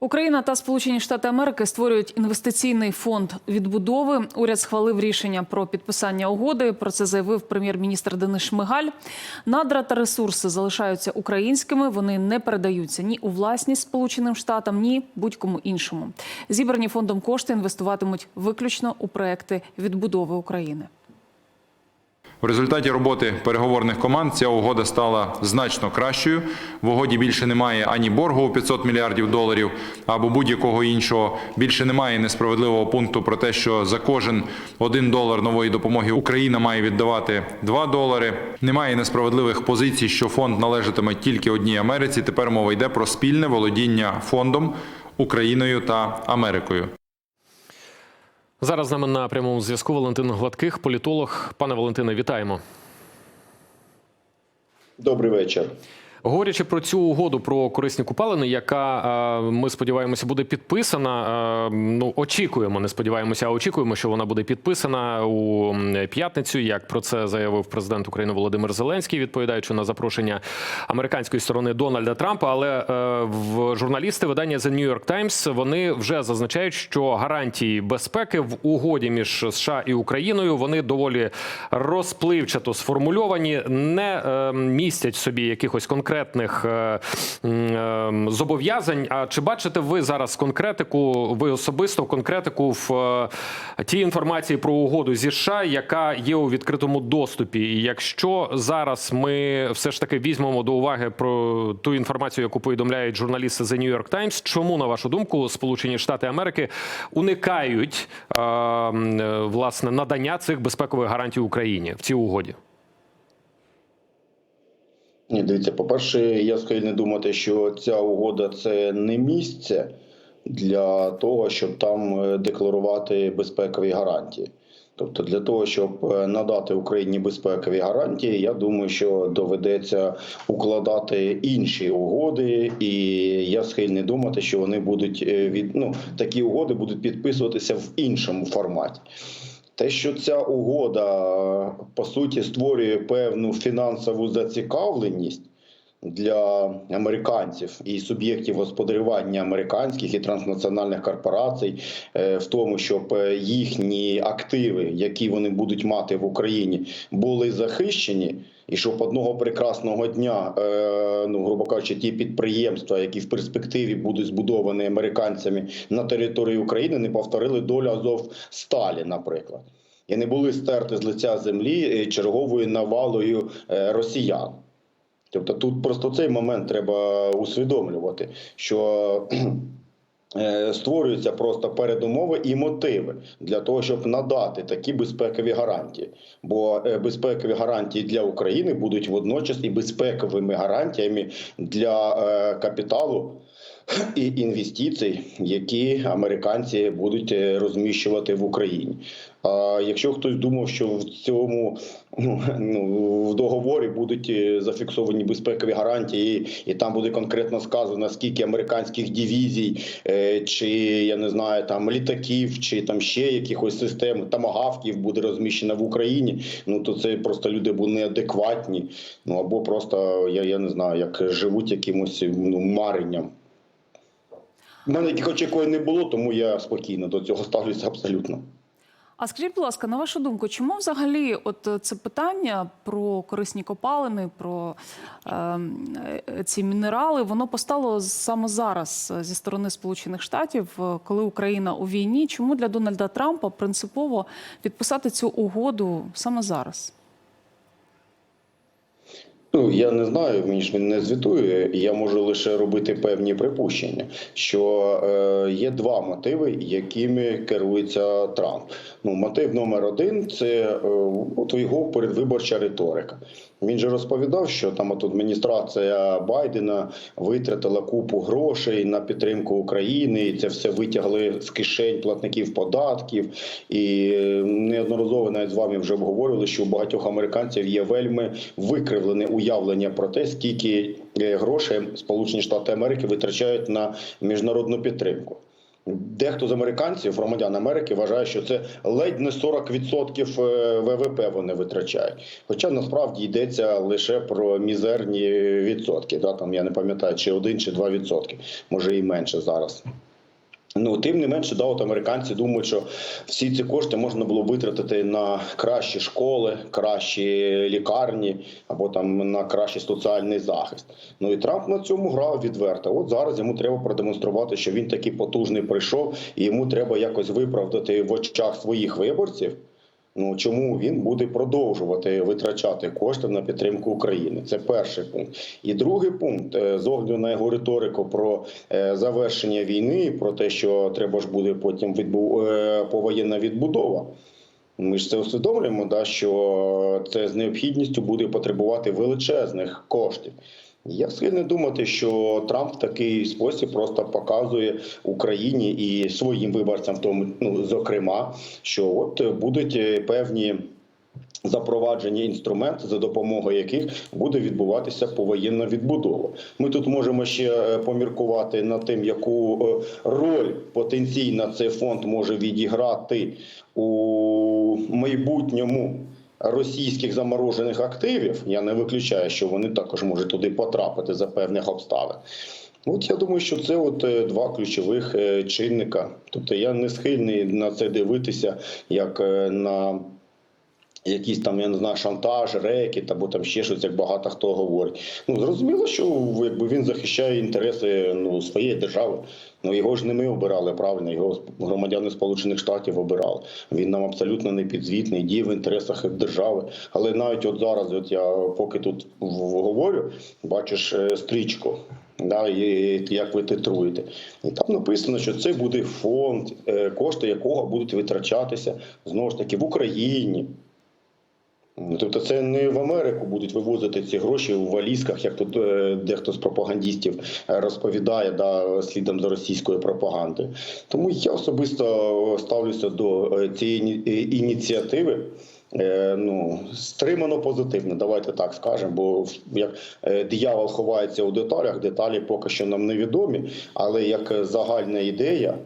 Україна та Сполучені Штати Америки створюють інвестиційний фонд відбудови. Уряд схвалив рішення про підписання угоди. Про це заявив прем'єр-міністр Денис Шмигаль. Надра та ресурси залишаються українськими. Вони не передаються ні у власність Сполученим Штатам, ні будь-кому іншому. Зібрані фондом кошти інвестуватимуть виключно у проекти відбудови України. В результаті роботи переговорних команд ця угода стала значно кращою. В угоді більше немає ані боргу у 500 мільярдів доларів або будь-якого іншого. Більше немає несправедливого пункту про те, що за кожен один долар нової допомоги Україна має віддавати 2 долари. Немає несправедливих позицій, що фонд належатиме тільки одній Америці. Тепер мова йде про спільне володіння фондом Україною та Америкою. Зараз з нами на прямому зв'язку Валентин Гладких, політолог. Пане Валентине, вітаємо. Добрий вечір. Говорячи про цю угоду про корисні купалини, яка е, ми сподіваємося буде підписана. е, Ну очікуємо, не сподіваємося, а очікуємо, що вона буде підписана у п'ятницю. Як про це заявив президент України Володимир Зеленський, відповідаючи на запрошення американської сторони Дональда Трампа. Але е, в журналісти видання The New York Times вони вже зазначають, що гарантії безпеки в угоді між США і Україною вони доволі розпливчато сформульовані, не містять собі якихось конкретних е, м, е, зобов'язань. А чи бачите ви зараз конкретику, ви особисто конкретику в е, тій інформації про угоду зі США, яка є у відкритому доступі? І якщо зараз ми все ж таки візьмемо до уваги про ту інформацію, яку повідомляють журналісти The New York Times, чому на вашу думку Сполучені Штати Америки уникають е, е, власне надання цих безпекових гарантій Україні в цій угоді? Ні, дивіться, по-перше, я схильний думати, що ця угода це не місце для того, щоб там е, декларувати безпекові гарантії. Тобто, для того, щоб е, надати Україні безпекові гарантії, я думаю, що доведеться укладати інші угоди, і я схильний думати, що вони будуть е, від ну такі угоди будуть підписуватися в іншому форматі. Те, що ця угода по суті створює певну фінансову зацікавленість для американців і суб'єктів господарювання американських і транснаціональних корпорацій, е, в тому, щоб е, їхні активи, які вони будуть мати в Україні, були захищені. І щоб одного прекрасного дня, е, ну грубо кажучи, ті підприємства, які в перспективі будуть збудовані американцями на території України, не повторили долю Азов Сталі, наприклад, і не були стерти з лиця землі черговою навалою росіян. Тобто тут просто цей момент треба усвідомлювати, що е, створюються просто передумови і мотиви для того, щоб надати такі безпекові гарантії. Бо е, безпекові гарантії для України будуть водночас і безпековими гарантіями для е, капіталу. І інвестицій, які американці будуть розміщувати в Україні. А якщо хтось думав, що в цьому ну, ну, в договорі будуть е, зафіксовані безпекові гарантії, і там буде конкретно сказано, скільки американських дивізій, е, чи я не знаю, там літаків, чи там ще якихось систем тамагавків буде розміщено в Україні. Ну то це просто люди були неадекватні. Ну або просто я, я не знаю, як живуть якимось ну, маренням. У мене таких очікувань не було, тому я спокійно до цього ставлюся абсолютно. А скажіть, будь ласка, на вашу думку, чому взагалі от е, це питання про корисні копалини, про е, е, ці мінерали, воно постало саме зараз е, зі сторони Сполучених Штатів, е, коли Україна у війні? Чому для Дональда Трампа принципово підписати цю угоду саме зараз? Ну я не знаю, мені ж він не звітує. Я можу лише робити певні припущення, що е, є два мотиви, якими керується Трамп. Ну, мотив номер один це е, от його передвиборча риторика. Він же розповідав, що там от адміністрація Байдена витратила купу грошей на підтримку України, і це все витягли з кишень платників податків. І е, неодноразово навіть з вами вже обговорювали, що у багатьох американців є вельми викривлене уявлення про те, скільки е, грошей Сполучені Штати Америки витрачають на міжнародну підтримку. Дехто з американців, громадян Америки, вважає, що це ледь не 40% е, ВВП вони витрачають. Хоча насправді йдеться лише про мізерні відсотки. Да? Там я не пам'ятаю, чи 1, чи 2 відсотки, може і менше зараз. Ну, тим не менше, да, от американці думають, що всі ці кошти можна було витратити на кращі школи, кращі лікарні або там на кращий соціальний захист. Ну і Трамп на цьому грав відверто. От зараз йому треба продемонструвати, що він такий потужний прийшов, і йому треба якось виправдати в очах своїх виборців. Ну чому він буде продовжувати витрачати кошти на підтримку України? Це перший пункт. І другий пункт е, з огляду на його риторику про е, завершення війни, про те, що треба ж буде потім відбу... е, повоєнна відбудова. Ми ж це усвідомлюємо, да, що це з необхідністю буде потребувати величезних коштів. Я схильний думати, що Трамп в такий спосіб просто показує Україні і своїм виборцям, тому ну зокрема, що от будуть е, певні. Запроваджені інструменти, за допомогою яких буде відбуватися повоєнна відбудова. Ми тут можемо ще е, поміркувати над тим, яку е, роль потенційно цей фонд може відіграти у майбутньому російських заморожених активів. Я не виключаю, що вони також можуть туди потрапити за певних обставин. От я думаю, що це от е, два ключових е, чинника. Тобто я не схильний на це дивитися як е, на якийсь там, я не знаю, шантаж, рекет або там ще щось, як багато хто говорить. Ну зрозуміло, що якби він захищає інтереси ну, своєї держави. Ну його ж не ми обирали, правильно, його громадяни Сполучених Штатів обирали. Він нам абсолютно не підзвітний, діє в інтересах держави. Але навіть от зараз, от я поки тут говорю, бачиш е, стрічку. Да, і як ви титруєте, і там написано, що це буде фонд, е, кошти якого будуть витрачатися знову ж таки в Україні. Тобто це не в Америку будуть вивозити ці гроші у валізках, як тут е, дехто з пропагандістів розповідає да, слідом за російською пропагандою. Тому я особисто ставлюся до е, цієї е, ініціативи. Ну, стримано позитивно, давайте так скажемо, бо як диявол ховається у деталях, деталі поки що нам невідомі, але як загальна ідея,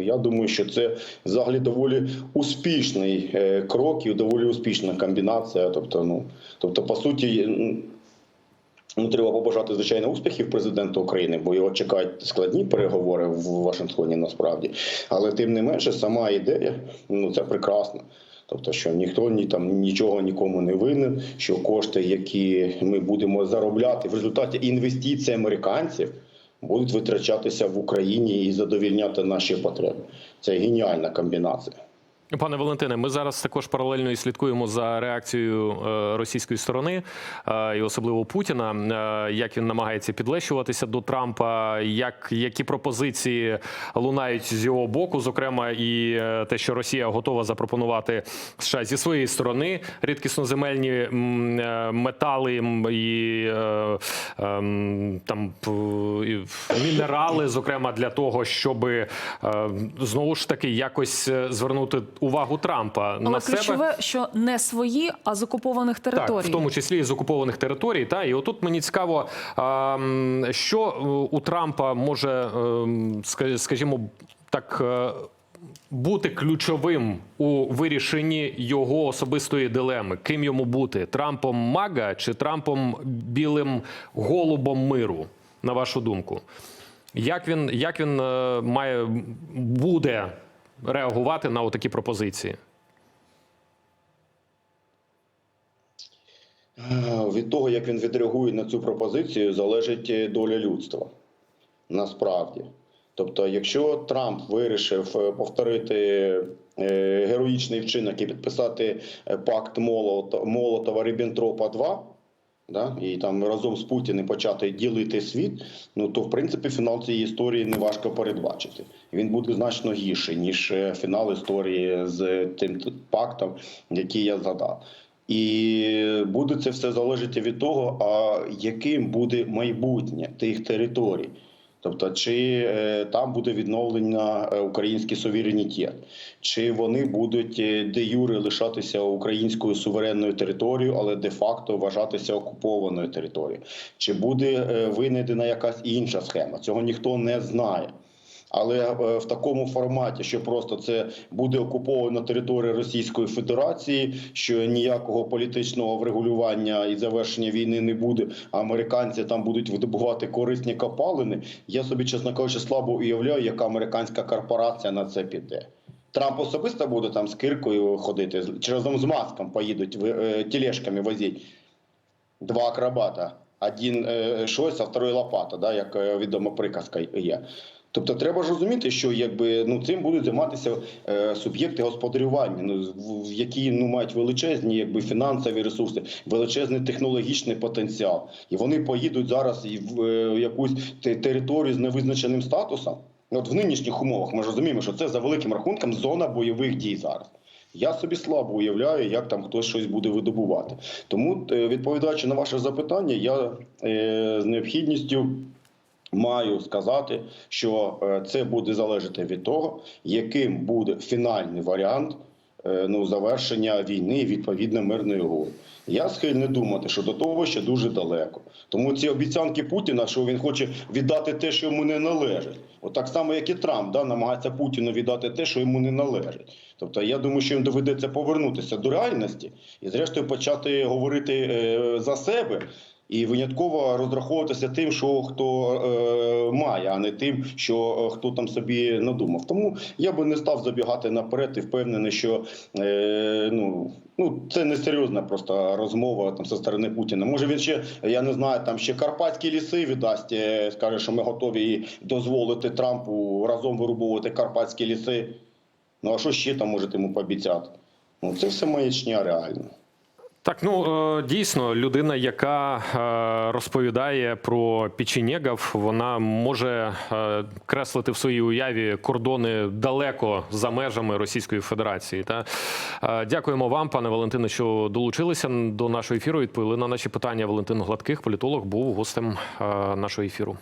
я думаю, що це взагалі доволі успішний е, крок і доволі успішна комбінація. Тобто, ну тобто, по суті, ну треба побажати звичайно успіхів президента України, бо його чекають складні переговори в Вашингтоні насправді. Але тим не менше, сама ідея ну це прекрасно. Тобто, що ніхто ні там нічого нікому не винен, що кошти, які ми будемо заробляти в результаті інвестицій американців, будуть витрачатися в Україні і задовільняти наші потреби. Це геніальна комбінація. Пане Валентине, ми зараз також паралельно і слідкуємо за реакцією е, російської сторони е, і особливо Путіна, е, як він намагається підлещуватися до Трампа, як які пропозиції лунають з його боку, зокрема, і те, що Росія готова запропонувати США зі своєї сторони рідкісноземельні метали і ем, там мінерали, зокрема для того, щоб знову ж таки якось звернути увагу Трампа Але на себе. ключове, що не свої, а з окупованих територій. Так, в тому числі і з окупованих територій. Та і отут мені цікаво, що е, у Трампа може, ем, скажімо, так. е, Бути ключовим у вирішенні його особистої дилеми, ким йому бути Трампом Мага чи Трампом білим голубом миру, на вашу думку, як він як він е, має буде реагувати на такі пропозиції? Е, Від того, як він відреагує на цю пропозицію, залежить е, доля людства. Насправді. Тобто, якщо Трамп вирішив е, повторити героїчний вчинок і підписати пакт Молотова Ріббентропа 2, да, і там разом з Путіним почати ділити світ, ну то в принципі фінал цієї історії не важко передбачити. Він буде значно гірший, ніж е, фінал історії з тим пактом, який я згадав. І буде це все залежати від того, а яким буде майбутнє тих територій. Тобто, чи е, там буде відновлена е, український суверенітет, чи вони будуть е, де юри лишатися українською суверенною територією, але де-факто вважатися окупованою територією, чи буде винайдена якась інша схема? Цього ніхто не знає. Але е, в такому форматі, що просто це буде окупована територія Російської Федерації, що ніякого політичного врегулювання і завершення війни не буде. А американці там будуть видобувати корисні копалини. Я собі, чесно кажучи, слабо уявляю, яка американська корпорація на це піде. Трамп особисто буде там з киркою ходити, чи разом з маском поїдуть е, тележками. Два акробата. Один е, щось, а второй лопата, да, як е, відома приказка є. Тобто треба ж розуміти, що якби ну цим будуть займатися е, суб'єкти господарювання, ну в- які ну мають величезні якби фінансові ресурси, величезний технологічний потенціал, і вони поїдуть зараз і в е, якусь територію з невизначеним статусом. От в нинішніх умовах ми ж розуміємо, що це за великим рахунком зона бойових дій зараз. Я собі слабо уявляю, як там хтось щось буде видобувати. Тому, е, відповідаючи на ваше запитання, я е, з необхідністю маю сказати, що е, це буде залежати від того, яким буде фінальний варіант е, ну, завершення війни відповідно мирної угоди. Я схильний думати, що до того ще дуже далеко. Тому ці обіцянки Путіна, що він хоче віддати те, що йому не належить. От так само, як і Трамп, да, намагається Путіну віддати те, що йому не належить. Тобто я думаю, що їм доведеться повернутися до реальності і, зрештою, почати говорити е, за себе. І винятково розраховуватися тим, що хто е, має, а не тим, що е, хто там собі надумав. Тому я би не став забігати наперед і впевнений, що е, ну. Ну, це не серйозна просто розмова там зі сторони Путіна. Може він ще, я не знаю, там ще карпатські ліси віддасть, е, скаже, що ми готові дозволити Трампу разом вирубувати карпатські ліси. Ну а що ще там можете йому пообіцяти? Ну це все маячня реально. Так, ну е, дійсно, людина, яка е, розповідає про печенєгів, вона може е, креслити в своїй уяві кордони далеко за межами Російської Федерації. Та дякуємо вам, пане Валентине, що долучилися до нашого ефіру. Відповіли на наші питання. Валентин Гладких, політолог, був гостем нашого ефіру.